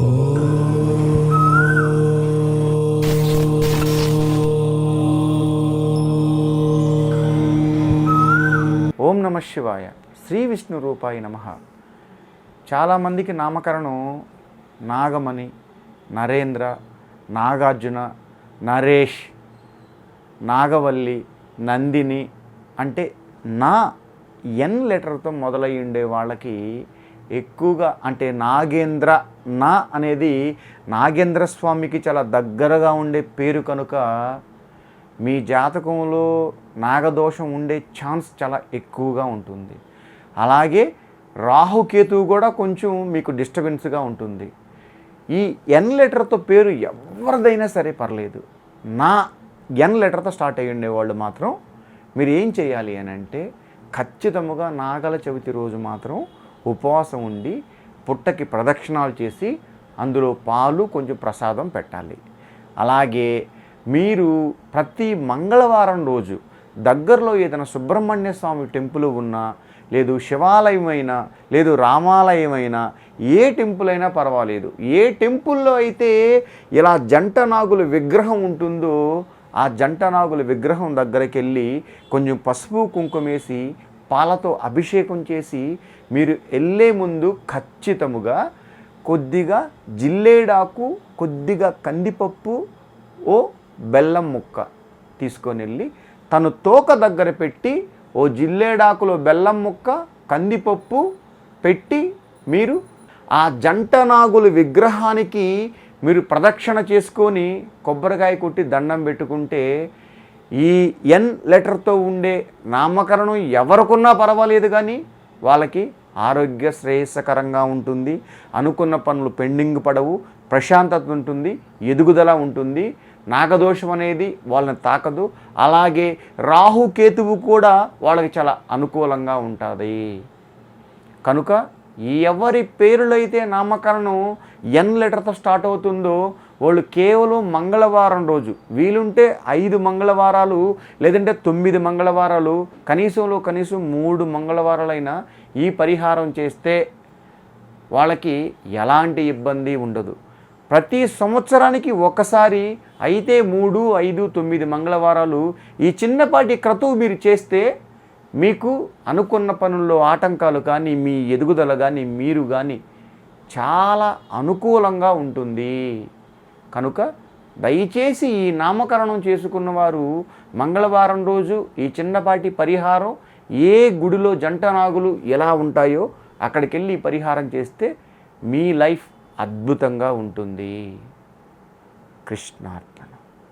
ఓం నమ శివాయ. శ్రీ విష్ణు రూపాయ నమ. చాలామందికి నామకరణం నాగమణి నరేంద్ర నాగార్జున నరేష్ నాగవల్లి నందిని అంటే నా ఎన్ లెటర్తో మొదలై ఉండే వాళ్ళకి ఎక్కువగా అంటే నాగేంద్ర నా అనేది నాగేంద్ర స్వామికి చాలా దగ్గరగా ఉండే పేరు కనుక మీ జాతకంలో నాగదోషం ఉండే ఛాన్స్ చాలా ఎక్కువగా ఉంటుంది. అలాగే రాహుకేతువు కూడా కొంచెం మీకు డిస్టర్బెన్స్గా ఉంటుంది. ఈ ఎన్ లెటర్తో పేరు ఎవరిదైనా సరే పర్లేదు. నా ఎన్ లెటర్తో స్టార్ట్ అయ్యి ఉండేవాళ్ళు మాత్రం మీరు ఏం చేయాలి అని అంటే ఖచ్చితముగా నాగల చవితి రోజు మాత్రం ఉపవాసం ఉండి పుట్టకి ప్రదక్షిణాలు చేసి అందులో పాలు కొంచెం ప్రసాదం పెట్టాలి. అలాగే మీరు ప్రతి మంగళవారం రోజు దగ్గరలో ఏదైనా సుబ్రహ్మణ్య స్వామి టెంపుల్ ఉన్నా లేదు శివాలయమైనా లేదు రామాలయమైనా ఏ టెంపుల్ అయినా పర్వాలేదు. ఏ టెంపుల్లో అయితే ఇలా జంట నాగుల విగ్రహం ఉంటుందో ఆ జంట నాగుల విగ్రహం దగ్గరికి వెళ్ళి కొంచెం పసుపు కుంకుమేసి పాలతో అభిషేకం చేసి మీరు వెళ్ళే ముందు ఖచ్చితముగా కొద్దిగా జిల్లేడాకు కొద్దిగా కందిపప్పు ఓ బెల్లం ముక్క తీసుకొని వెళ్ళి తను తోక దగ్గర పెట్టి ఓ జిల్లేడాకులో బెల్లం ముక్క కందిపప్పు పెట్టి మీరు ఆ జంటనాగులు విగ్రహానికి మీరు ప్రదక్షిణ చేసుకొని కొబ్బరికాయ కొట్టి దండం పెట్టుకుంటే ఈ ఎన్ లెటర్తో ఉండే నామకరణం ఎవరికున్నా పర్వాలేదు కానీ వాళ్ళకి ఆరోగ్య శ్రేయస్కరంగా ఉంటుంది. అనుకున్న పనులు పెండింగ్ పడవు. ప్రశాంతత ఉంటుంది. ఎదుగుదల ఉంటుంది. నాగదోషం అనేది వాళ్ళని తాకదు. అలాగే రాహుకేతువు కూడా వాళ్ళకి చాలా అనుకూలంగా ఉంటుంది. కనుక ఎవరి పేరులైతే నామకరణం ఎన్ లెటర్తో స్టార్ట్ అవుతుందో వాళ్ళు కేవలం మంగళవారం రోజు. వీలుంటే ఐదు మంగళవారాలు లేదంటే తొమ్మిది మంగళవారాలు కనీసంలో కనీసం మూడు మంగళవారాలైనా ఈ పరిహారం చేస్తే వాళ్ళకి ఎలాంటి ఇబ్బంది ఉండదు. ప్రతి సంవత్సరానికి ఒకసారి అయితే మూడు ఐదు తొమ్మిది మంగళవారాలు ఈ చిన్నపాటి క్రతువు మీరు చేస్తే మీకు అనుకున్న పనుల్లో ఆటంకాలు కానీ మీ ఎదుగుదల కానీ మీరు కానీ చాలా అనుకూలంగా ఉంటుంది. కనుక దయచేసి ఈ నామకరణం చేసుకున్నవారు మంగళవారం రోజు ఈ చిన్నపాటి పరిహారం ఏ గుడిలో జంట నాగులు ఎలా ఉంటాయో అక్కడికి వెళ్ళి పరిహారం చేస్తే మీ లైఫ్ అద్భుతంగా ఉంటుంది. కృష్ణార్పణ.